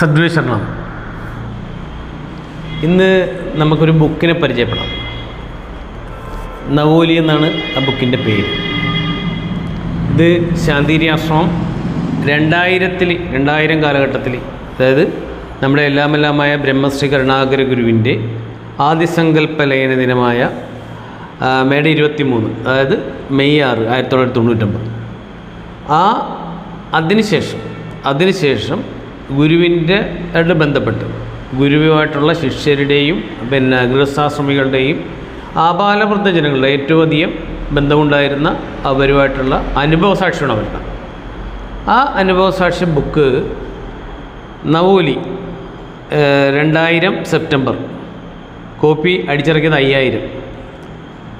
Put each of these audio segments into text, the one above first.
സദ്വേഷണം ഇന്ന് നമുക്കൊരു ബുക്കിനെ പരിചയപ്പെടാം. നവോലി എന്നാണ് ആ ബുക്കിന്റെ പേര്. ഇത് ശാന്തിരി ആശ്രമം രണ്ടായിരത്തിൽ രണ്ടായിരം കാലഘട്ടത്തിൽ അതായത് നമ്മുടെ എല്ലാമെല്ലാമായ ബ്രഹ്മശ്രീ കരുണാകര ഗുരുവിന്റെ ആദ്യസങ്കല്പ ലയന ദിനമായ മേട ഇരുപത്തി മൂന്ന് അതായത് മെയ് ആറ് ആയിരത്തി തൊള്ളായിരത്തി തൊണ്ണൂറ്റൊമ്പത്. ആ അതിനുശേഷം അതിനുശേഷം ഗുരുവിന്റെ ആയിട്ട് ബന്ധപ്പെട്ട്. ഗുരുവുമായിട്ടുള്ള ശിഷ്യരുടെയും പിന്നെ ഗൃഹസ്ഥാശ്രമികളുടെയും ആപാലവൃദ്ധ ജനങ്ങളുടെ ഏറ്റവും അധികം ബന്ധമുണ്ടായിരുന്ന അവരുമായിട്ടുള്ള അനുഭവ സാക്ഷിയാണ് അവരുടെ ആ അനുഭവ സാക്ഷി ബുക്ക് നവോലി രണ്ടായിരം സെപ്റ്റംബർ. കോപ്പി അടിച്ചിറക്കിയത് അയ്യായിരം.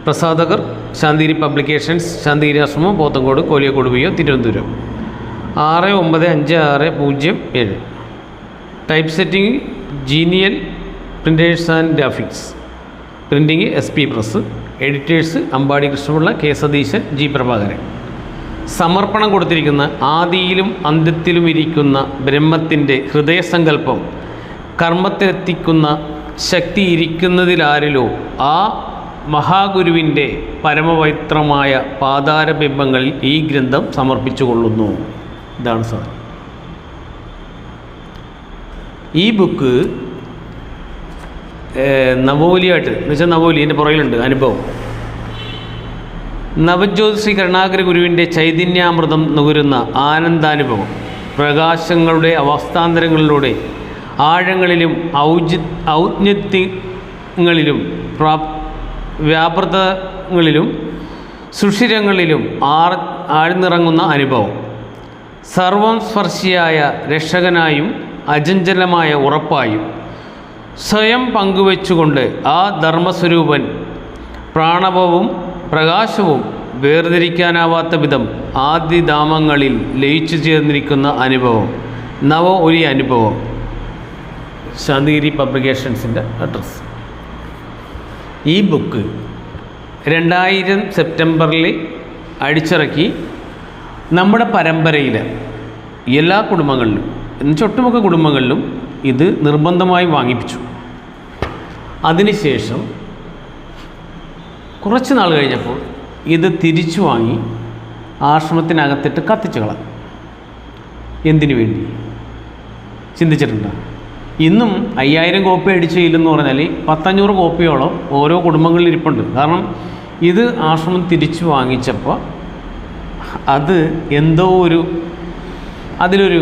പ്രസാധകർ ശാന്തിരി പബ്ലിക്കേഷൻസ് ശാന്തിരി ആശ്രമം പോത്തങ്കോട് കോലിയക്കോട് പോയോ തിരുവനന്തപുരം. ആറ് ഒമ്പത് അഞ്ച് ആറ് പൂജ്യം ഏഴ്. Type setting genial printers and graphics printing S P press editors Ambadi Krishnapillai K Satheesan G Prabhakaran. സമർപ്പണം കൊടുത്തിരിക്കുന്ന ആദിയിലും അന്ത്യത്തിലും ഇരിക്കുന്ന ബ്രഹ്മത്തിന്റെ ഹൃദയസങ്കല്പം കർമ്മത്തിലെത്തിക്കുന്ന ശക്തി ഇരിക്കുന്നതിലാരിലോ ആ മഹാഗുരുവിന്റെ പരമപവിത്രമായ പാതാരബിംബങ്ങളിൽ ഈ ഗ്രന്ഥം സമർപ്പിച്ചു കൊള്ളുന്നു ഇതാണ് സാധനം ഈ ബുക്ക് നവോലിയായിട്ട് എന്ന് വെച്ചാൽ നവോലി എന്റെ പുറകിലുണ്ട് അനുഭവം. നവജ്യോതി ശ്രീ കരുണാകര ഗുരുവിന്റെ ചൈതന്യാമൃതം നുകരുന്ന ആനന്ദാനുഭവം. പ്രകാശങ്ങളുടെ അവസ്ഥാന്തരങ്ങളിലൂടെ ആഴങ്ങളിലും ഔജി ഔജ്ഞത്യങ്ങളിലും പ്രാ വ്യാപൃതങ്ങളിലും സുഷിരങ്ങളിലും ആർ ആഴ്ന്നിറങ്ങുന്ന അനുഭവം. സർവം സ്പർശിയായ രക്ഷകനായും അചഞ്ചലമായ ഉറപ്പായും സ്വയം പങ്കുവെച്ചുകൊണ്ട് ആ ധർമ്മസ്വരൂപൻ പ്രാണവവും പ്രകാശവും വേർതിരിക്കാനാവാത്ത വിധം ആദ്യധാമങ്ങളിൽ ലയിച്ചു ചേർന്നിരിക്കുന്ന അനുഭവം നവ ഒരു അനുഭവം. ശാന്തിഗിരി പബ്ലിക്കേഷൻസിന്റെ അഡ്രസ്സ്. ഈ ബുക്ക് രണ്ടായിരം സെപ്റ്റംബറിൽ അടിച്ചിറക്കി നമ്മുടെ പരമ്പരയിൽ എല്ലാ കുടുംബങ്ങളിലും ഒട്ടുമിക്ക കുടുംബങ്ങളിലും ഇത് നിർബന്ധമായി വാങ്ങിപ്പിച്ചു. അതിനുശേഷം കുറച്ച് നാൾ കഴിഞ്ഞപ്പോൾ ഇത് തിരിച്ചു വാങ്ങി ആശ്രമത്തിനകത്തിട്ട് കത്തിച്ചു കളഞ്ഞു. എന്തിനു വേണ്ടി? ചിന്തിച്ചിട്ടുണ്ടോ? ഇന്നും അയ്യായിരം കോപ്പി അടിച്ചില്ലെന്ന് പറഞ്ഞാൽ പത്തഞ്ഞൂറ് കോപ്പിയോളം ഓരോ കുടുംബങ്ങളിൽ ഇരിപ്പുണ്ട്. കാരണം ഇത് ആശ്രമം തിരിച്ചു വാങ്ങിച്ചപ്പോൾ അത് എന്തോ ഒരു അതിലൊരു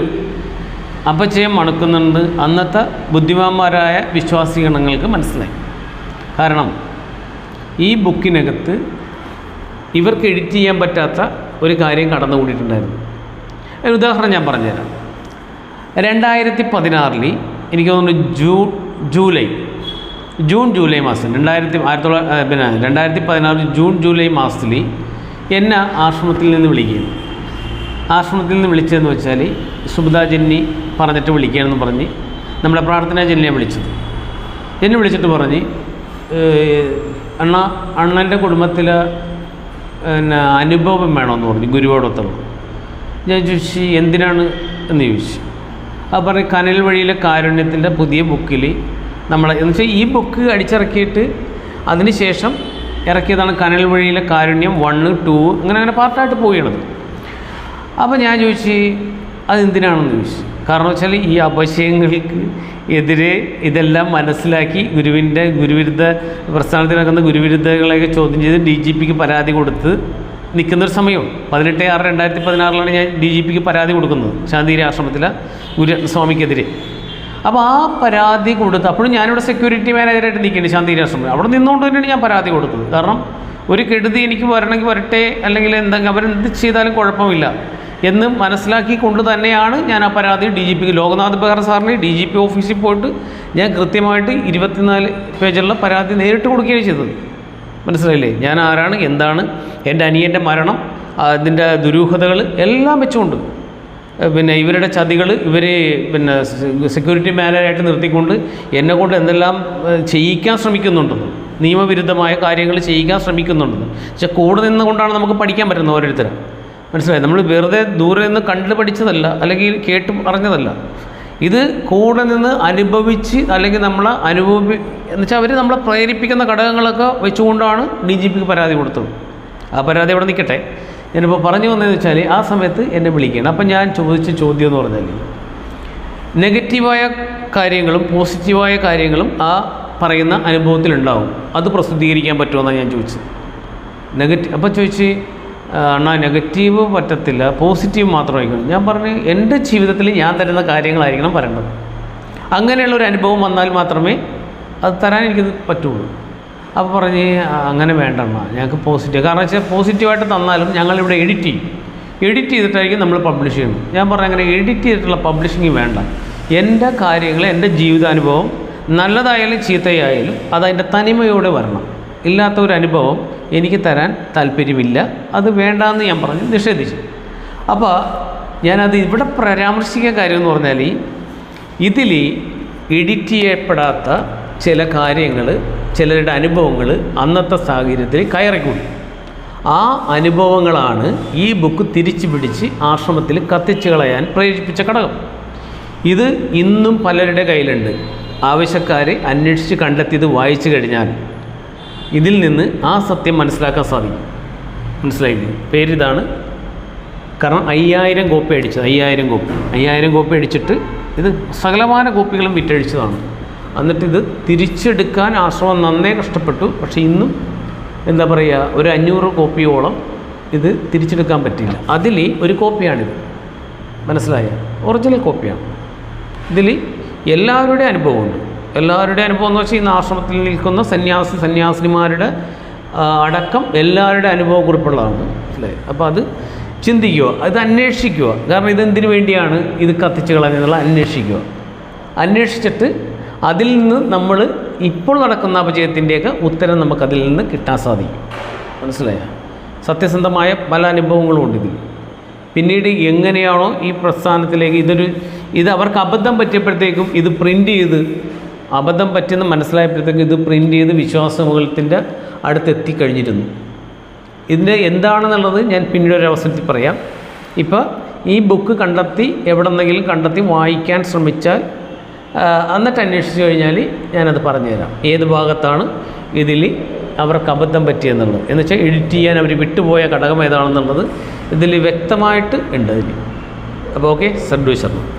അപചയം മണക്കുന്നുണ്ട് അന്നത്തെ ബുദ്ധിമാന്മാരായ വിശ്വാസിഗണങ്ങൾക്ക് മനസ്സിലായി. കാരണം ഈ ബുക്കിനകത്ത് ഇവർക്ക് എഡിറ്റ് ചെയ്യാൻ പറ്റാത്ത ഒരു കാര്യം കടന്നുകൂടിയിട്ടുണ്ടായിരുന്നു. ഒരു ഉദാഹരണം ഞാൻ പറഞ്ഞുതരാം. രണ്ടായിരത്തി പതിനാറിൽ എനിക്ക് തോന്നുന്നു ജൂൺ ജൂലൈ ജൂൺ ജൂലൈ മാസം രണ്ടായിരത്തി ആയിരത്തി തൊള്ളായിരത്തി പിന്നെ രണ്ടായിരത്തി പതിനാറ് ജൂൺ ജൂലൈ മാസത്തിൽ എന്നെ ആശ്രമത്തിൽ നിന്ന് വിളിക്കുകയും ആശ്രമത്തിൽ നിന്ന് വിളിച്ചതെന്ന് വെച്ചാൽ സുബിത ജന്നി പറഞ്ഞിട്ട് വിളിക്കുകയാണെന്ന് പറഞ്ഞ് നമ്മുടെ പ്രാർത്ഥന ജെന്നിയെ വിളിച്ചത്. എന്നെ വിളിച്ചിട്ട് പറഞ്ഞ് "ഏഹ്, അണ്ണ അണ്ണന്റെ കുടുംബത്തിൽ പിന്നെ അനുഭവം വേണമെന്ന് പറഞ്ഞു ഗുരുവോടൊത്തുള്ള ഞാൻ ചോദിച്ചു എന്തിനാണ് എന്ന് ചോദിച്ചു. അത് പറഞ്ഞ് കനൽ വഴിയിലെ കാരുണ്യത്തിന്റെ പുതിയ ബുക്കിൽ നമ്മൾ എന്ന് വെച്ചാൽ ഈ ബുക്ക് അടിച്ചിറക്കിയിട്ട് അതിന് ശേഷം ഇറക്കിയതാണ് കനൽ വഴിയിലെ കാരുണ്യം വണ്ണ് ടു അങ്ങനെ അങ്ങനെ പാർട്ടായിട്ട് പോയണത് അപ്പോൾ ഞാൻ ചോദിച്ചു അതെന്തിനാണെന്ന് ചോദിച്ചു? കാരണം വെച്ചാൽ ഈ അപശയങ്ങൾക്ക് എതിരെ ഇതെല്ലാം മനസ്സിലാക്കി ഗുരുവിന്റെ ഗുരുവിരുദ്ധ പ്രസ്ഥാനത്തിൽ നടക്കുന്ന ഗുരുവിരുദ്ധകളെയൊക്കെ ചോദ്യം ചെയ്ത് ഡി ജി പിക്ക് പരാതി കൊടുത്ത് നിൽക്കുന്നൊരു സമയമാണ് പതിനെട്ട് ആറ് രണ്ടായിരത്തി പതിനാറിലാണ് ഞാൻ ഡി ജി പിക്ക് പരാതി കൊടുക്കുന്നത് ശാന്തിഗിരി ആശ്രമത്തിലെ ഗുരുസ്വാമിക്കെതിരെ അപ്പോൾ ആ പരാതി കൊടുത്ത് അപ്പോഴും ഞാനിവിടെ സെക്യൂരിറ്റി മാനേജറായിട്ട് നിൽക്കേണ്ടി ശാന്തിഗിരി ആശ്രമം അവിടെ നിന്നുകൊണ്ട് തന്നെയാണ് ഞാൻ പരാതി കൊടുത്തത്. കാരണം ഒരു കെടുതി എനിക്ക് വരണമെങ്കിൽ വരട്ടെ അല്ലെങ്കിൽ എന്തെങ്കിലും അവരെന്ത് ചെയ്താലും കുഴപ്പമില്ല. എന്ന് മനസ്സിലാക്കിക്കൊണ്ട് തന്നെയാണ് ഞാൻ ആ പരാതി ഡി ജി പിക്ക് ലോകനാഥ് ബെഹ്റ സാറിന് ഡി ജി പി ഓഫീസിൽ പോയിട്ട് ഞാൻ കൃത്യമായിട്ട് ഇരുപത്തിനാല് പേജുള്ള പരാതി നേരിട്ട് കൊടുക്കുകയാണ് ചെയ്തത്. മനസ്സിലായില്ലേ? ഞാൻ ആരാണ് എന്താണ് എന്റെ അനിയന്റെ മരണം അതിന്റെ ദുരൂഹതകൾ എല്ലാം വെച്ചുകൊണ്ട് പിന്നെ ഇവരുടെ ചതികൾ ഇവർ പിന്നെ സെക്യൂരിറ്റി മാനേജറായിട്ട് നിർത്തിക്കൊണ്ട് എന്നെ കൊണ്ട് എന്തെല്ലാം ചെയ്യിക്കാൻ ശ്രമിക്കുന്നുണ്ടെന്ന് നിയമവിരുദ്ധമായ കാര്യങ്ങൾ ചെയ്യിക്കാൻ ശ്രമിക്കുന്നുണ്ടെന്ന്. പക്ഷെ കൂടെ നിന്നുകൊണ്ടാണ് നമുക്ക് പഠിക്കാൻ പറ്റുന്നത് ഓരോരുത്തരും. മനസ്സിലായി? നമ്മൾ വെറുതെ ദൂരെ നിന്ന് കണ്ടു പഠിച്ചതല്ല അല്ലെങ്കിൽ കേട്ട് അറിഞ്ഞതല്ല. ഇത് കൂടെ നിന്ന് അനുഭവിച്ച് അല്ലെങ്കിൽ നമ്മൾ അനുഭവി എന്ന് വെച്ചാൽ അവർ നമ്മളെ പ്രേരിപ്പിക്കുന്ന ഘടകങ്ങളൊക്കെ വെച്ചുകൊണ്ടാണ് ഡി ജി പിക്ക് പരാതി കൊടുത്തത്. ആ പരാതി അവിടെ നിൽക്കട്ടെ. ഞാനിപ്പോൾ പറഞ്ഞു വന്നതെന്ന് വെച്ചാൽ ആ സമയത്ത് എന്നെ വിളിക്കണം അപ്പം ഞാൻ ചോദിച്ച ചോദ്യം എന്ന് പറഞ്ഞാൽ നെഗറ്റീവായ കാര്യങ്ങളും പോസിറ്റീവായ കാര്യങ്ങളും ആ പറയുന്ന അനുഭവത്തിലുണ്ടാവും. അത് പ്രസിദ്ധീകരിക്കാൻ പറ്റുമെന്നാണ് ഞാൻ ചോദിച്ചത്. നെഗറ്റീവ് അപ്പോൾ ചോദിച്ച് "ആ, അണ്ണാ നെഗറ്റീവ് പറ്റത്തില്ല പോസിറ്റീവ് മാത്രമായിരിക്കണം. ഞാൻ പറഞ്ഞു എന്റെ ജീവിതത്തിൽ ഞാൻ തരുന്ന കാര്യങ്ങളായിരിക്കണം പറയേണ്ടത്. അങ്ങനെയുള്ള ഒരു അനുഭവം വന്നാൽ മാത്രമേ അത് തരാൻ എനിക്കത് പറ്റുള്ളൂ. അപ്പോൾ പറഞ്ഞ് അങ്ങനെ വേണ്ട അണ്ണാ ഞങ്ങൾക്ക് പോസിറ്റീവ് കാരണം വെച്ചാൽ പോസിറ്റീവായിട്ട് തന്നാലും ഞങ്ങളിവിടെ എഡിറ്റ് ചെയ്യും. എഡിറ്റ് ചെയ്തിട്ടായിരിക്കും നമ്മൾ പബ്ലിഷ് ചെയ്യുന്നത്. ഞാൻ പറഞ്ഞു അങ്ങനെ എഡിറ്റ് ചെയ്തിട്ടുള്ള പബ്ലിഷിങ് വേണ്ട. എന്റെ കാര്യങ്ങൾ എന്റെ ജീവിതാനുഭവം നല്ലതായാലും ചീത്തയായാലും അതതിന്റെ തനിമയോടെ വരണം. ഇല്ലാത്ത ഒരു അനുഭവം എനിക്ക് തരാൻ താല്പര്യമില്ല. അത് വേണ്ടാന്ന് ഞാൻ പറഞ്ഞ് നിഷേധിച്ചു. അപ്പോൾ ഞാനത് ഇവിടെ പരാമർശിക്കാൻ കാര്യം എന്ന് പറഞ്ഞാൽ ഇതിൽ എഡിറ്റ് ചെയ്യപ്പെടാത്ത ചില കാര്യങ്ങൾ ചിലരുടെ അനുഭവങ്ങൾ അന്നത്തെ സാഹചര്യത്തിൽ കയറിക്കൂടി. ആ അനുഭവങ്ങളാണ് ഈ ബുക്ക് തിരിച്ചു പിടിച്ച് ആശ്രമത്തിൽ കത്തിച്ചു കളയാൻ പ്രേരിപ്പിച്ച ഘടകം. ഇത് ഇന്നും പലരുടെ കയ്യിലുണ്ട്. ആവശ്യക്കാരെ അന്വേഷിച്ച് കണ്ടെത്തിയത് വായിച്ചു കഴിഞ്ഞാൽ ഇതിൽ നിന്ന് ആ സത്യം മനസ്സിലാക്കാൻ സാധിക്കും. മനസ്സിലായില്ലേ? പേരിതാണ് കാരണം അയ്യായിരം കോപ്പി അടിച്ചത് അയ്യായിരം കോപ്പി. അയ്യായിരം കോപ്പി അടിച്ചിട്ട് ഇത് സകലമാന കോപ്പികളും വിറ്റഴിച്ചതാണ്. എന്നിട്ട് ഇത് തിരിച്ചെടുക്കാൻ ആശ്രമം നന്നേ കഷ്ടപ്പെട്ടു. പക്ഷേ ഇന്നും എന്താ പറയുക ഒരു അഞ്ഞൂറ് കോപ്പിയോളം ഇത് തിരിച്ചെടുക്കാൻ പറ്റില്ല അതിൽ ഒരു കോപ്പിയാണിത്. മനസ്സിലായ? ഒറിജിനൽ കോപ്പിയാണ്. ഇതിൽ എല്ലാവരുടെയും അനുഭവമുണ്ട്. എല്ലാവരുടെയും അനുഭവം എന്ന് വെച്ചാൽ ഇന്ന് ആശ്രമത്തിൽ നിൽക്കുന്ന സന്യാസി സന്യാസിനിമാരുടെ അടക്കം എല്ലാവരുടെ അനുഭവക്കുറിപ്പുള്ളതാണ്. മനസ്സിലായി അപ്പോൾ അത് ചിന്തിക്കുക അത് അന്വേഷിക്കുക. കാരണം ഇതെന്തിനു വേണ്ടിയാണ് ഇത് കത്തിച്ച് കളഞ്ഞെന്നുള്ള അന്വേഷിക്കുക. അന്വേഷിച്ചിട്ട് അതിൽ നിന്ന് നമ്മൾ ഇപ്പോൾ നടക്കുന്ന അപജയത്തിന്റെയൊക്കെ ഉത്തരം നമുക്കതിൽ നിന്ന് കിട്ടാൻ സാധിക്കും. മനസ്സിലായോ? സത്യസന്ധമായ പല അനുഭവങ്ങളും ഉണ്ട് ഇതിൽ. പിന്നീട് എങ്ങനെയാണോ ഈ പ്രസ്ഥാനത്തിലേക്ക് ഇതൊരു ഇത് അവർക്ക് അബദ്ധം പറ്റിയപ്പോഴത്തേക്കും ഇത് പ്രിന്റ് ചെയ്ത് അബദ്ധം പറ്റിയെന്ന് മനസ്സിലായപ്പോഴത്തേക്കും ഇത് പ്രിന്റ് ചെയ്ത് വിശ്വാസമുഖത്തിന്റെ അടുത്ത് എത്തിക്കഴിഞ്ഞിരുന്നു ഇതിന്റെ എന്താണെന്നുള്ളത് ഞാൻ പിന്നീട് ഒരു അവസരത്തിൽ പറയാം. ഇപ്പോൾ ഈ ബുക്ക് കണ്ടെത്തി എവിടെന്നെങ്കിലും കണ്ടെത്തി വായിക്കാൻ ശ്രമിച്ചാൽ എന്നിട്ട് അന്വേഷിച്ച് കഴിഞ്ഞാൽ ഞാനത് പറഞ്ഞുതരാം. ഏത് ഭാഗത്താണ് ഇതിൽ അവർക്ക് അബദ്ധം പറ്റിയെന്നുള്ളത്? എന്ന് വെച്ചാൽ എഡിറ്റ് ചെയ്യാൻ അവർ വിട്ടുപോയ ഘടകം ഏതാണെന്നുള്ളത് ഇതിൽ വ്യക്തമായിട്ട് ഉണ്ട്. അതിൽ അപ്പോൾ ഓക്കെ ശർമ്മ